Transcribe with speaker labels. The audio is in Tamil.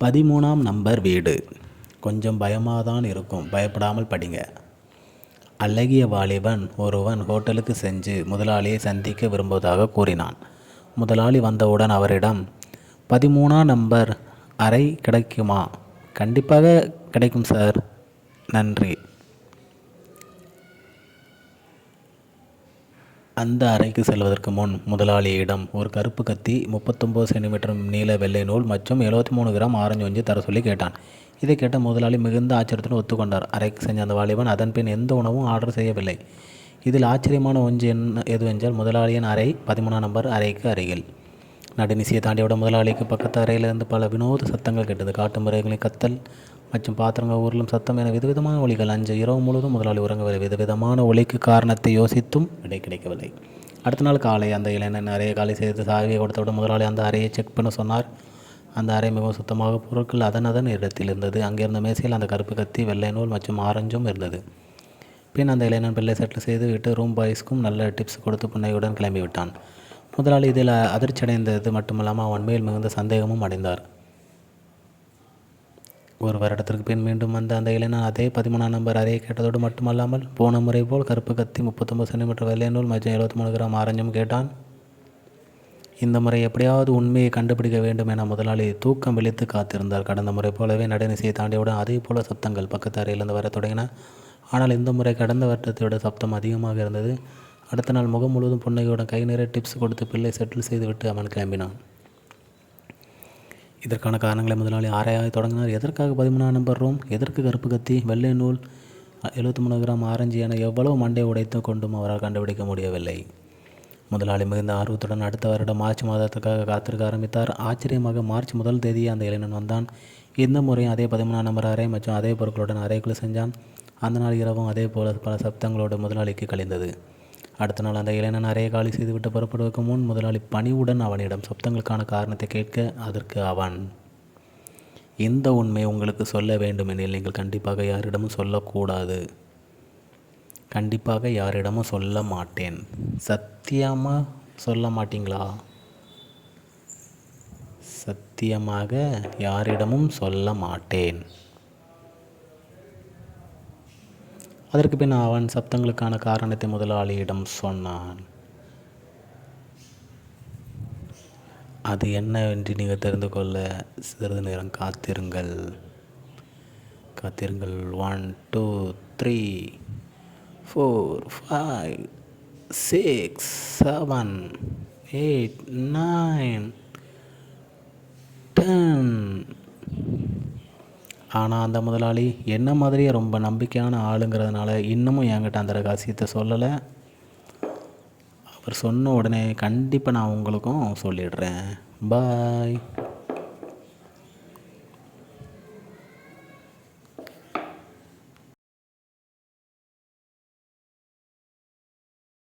Speaker 1: பதிமூணாம் நம்பர் வீடு. கொஞ்சம் பயமாக தான் இருக்கும். பயப்படாமல் படிங்க. அழகிய வாலிபன் ஒருவன் ஹோட்டலுக்கு சென்று முதலாளியை சந்திக்க விரும்புவதாக கூறினான். முதலாளி வந்தவுடன் அவரிடம் பதிமூணாம் நம்பர் அறை கிடைக்குமா? கண்டிப்பாக கிடைக்கும் சார். நன்றி. அந்த அறைக்கு செல்வதற்கு முன் முதலாளியிடம் ஒரு கருப்பு கத்தி முப்பத்தொம்போது சென்டிமீட்டர் நீள வெள்ளை நூல் மற்றும் எழுபத்தி மூணு கிராம் ஆரஞ்சு வஞ்சி தர சொல்லி கேட்டான். இதை கேட்ட முதலாளி மிகுந்த ஆச்சரியத்துடன் ஒத்துக்கொண்டார். அறைக்கு செஞ்ச அந்த வாலிபன் அதன் பின் எந்த உணவும் ஆர்டர் செய்யவில்லை. இதில் ஆச்சரியமான ஒன்று என்ன எதுவென்றால் முதலாளியின் அறை பதிமூணாம் நம்பர் அறைக்கு அருகில். நடுநிசையை தாண்டியோட முதலாளிக்கு பக்கத்து அறையிலிருந்து பல வினோத சத்தங்கள் கேட்டது. காட்டு முறைகளின் கத்தல் மற்றும் பாத்திரங்கள் ஊரிலும் சத்தம் என விதவிதமான ஒலிகள். அஞ்சு இரவு முழுவதும் முதலாளி உறங்கவில்லை. விதவிதமான ஒலிக்கு காரணத்தை யோசித்தும் விடை கிடைக்கவில்லை. அடுத்த நாள் காலை அந்த இளைஞன் அறையை காலை செய்து சாவியை கொடுத்தவுடன் முதலாளி அந்த அறையை செக் பண்ண சொன்னார். அந்த அறை மிகவும் சுத்தமாக பொருட்கள் அதன் அதன் இடத்தில் இருந்தது. அங்கிருந்த மேசையில் அந்த கருப்பு கத்தி வெள்ளை நூல் மற்றும் ஆரஞ்சும் இருந்தது. பின் அந்த இளைஞன் பிள்ளை செட்டில் செய்து விட்டு ரூம் பாய்ஸ்க்கும் நல்ல டிப்ஸ் கொடுத்து புன்னையுடன் கிளம்பி விட்டான் முதலாளி இதில் அதிர்ச்சி அடைந்தது மட்டுமல்லாமல் அவன் மேல் மிகுந்த சந்தேகமும் அடைந்தார். ஒரு வருடத்திற்கு பின் மீண்டும் வந்த அந்த இளைஞன் அதே பதிமூணாம் நம்பர் அறையை கேட்டதோடு மட்டுமல்லாமல் போன முறை போல் கருப்பு கத்தி முப்பத்தொம்பது சென்டிமீட்டர் வெள்ளை நூல் மற்றும் எழுபத்தி மூணு கிராம் ஆரஞ்சும் கேட்டான். இந்த முறை எப்படியாவது உண்மையை கண்டுபிடிக்க வேண்டும் என முதலாளி தூக்கம் விழித்து காத்திருந்தார். கடந்த முறை போலவே நடுநிசையை தாண்டியவுடன் அதே போல சப்தங்கள் பக்கத்து அறையிலிருந்து வரத் தொடங்கின. ஆனால் இந்த முறை கடந்த வருடத்தை விட சப்தம் அதிகமாக இருந்தது. அடுத்த நாள் முகம் முழுவதும் புன்னகையுடன் கை நிறைய டிப்ஸ் கொடுத்து பிள்ளை செட்டில் செய்துவிட்டு அவன் கிளம்பினான். இதற்கான காரணங்களை முதலாளி ஆராய தொடங்கினார். எதற்காக பதிமூணாம் நம்பர் ரூம் எதற்கு கருப்பு கத்தி? வெள்ளை நூல் எழுபத்தி மூணு கிராம் ஆரஞ்சு என எவ்வளவு மண்டை உடைத்து கொண்டும் அவரால் கண்டுபிடிக்க முடியவில்லை. முதலாளி மிகுந்த ஆர்வத்துடன் அடுத்த வருடம் மார்ச் மாதத்துக்காக காத்திருக்க ஆரம்பித்தார். ஆச்சரியமாக மார்ச் முதல் தேதி அந்த இளைஞன் வந்தான். இந்த முறையும் அதே பதிமூணாம் நம்பர் அறை மற்றும் அதே பொருட்களுடன் அறைக்குள் செஞ்சான் அந்த நாள் இரவும் அதே போல பல சப்தங்களோடு முதலாளிக்கு கழிந்தது. அடுத்த நாள் அந்த இளைஞன் அறையை காலி செய்துவிட்டு புறப்படுவதற்கு முன் முதலாளி பணிவுடன் அவனிடம் சப்தங்களுக்கான காரணத்தை கேட்க அதற்கு அவன் இந்த உண்மை உங்களுக்கு சொல்ல வேண்டுமெனில் நீங்கள் கண்டிப்பாக யாரிடமும் சொல்லக்கூடாது. கண்டிப்பாக யாரிடமும் சொல்ல மாட்டேன். சத்தியமாக சொல்ல மாட்டீங்களா? சத்தியமாக யாரிடமும் சொல்ல மாட்டேன். அதற்கு பின் அவன் சப்தங்களுக்கான காரணத்தை முதலாளியிடம் சொன்னான். அது என்னவென்று நீங்கள் தெரிந்து கொள்ள சிறிது நேரம் காத்திருங்கள். காத்திருங்கள். One two three four five six seven eight nine ஆனால் அந்த முதலாளி என்ன மாதிரியே ரொம்ப நம்பிக்கையான ஆளுங்கிறதுனால இன்னமும் என்கிட்ட அந்த ரகசியத்தை சொல்லலை. அவர் சொன்ன உடனே கண்டிப்பாக நான் உங்களுக்கும் சொல்லிடுறேன். பாய்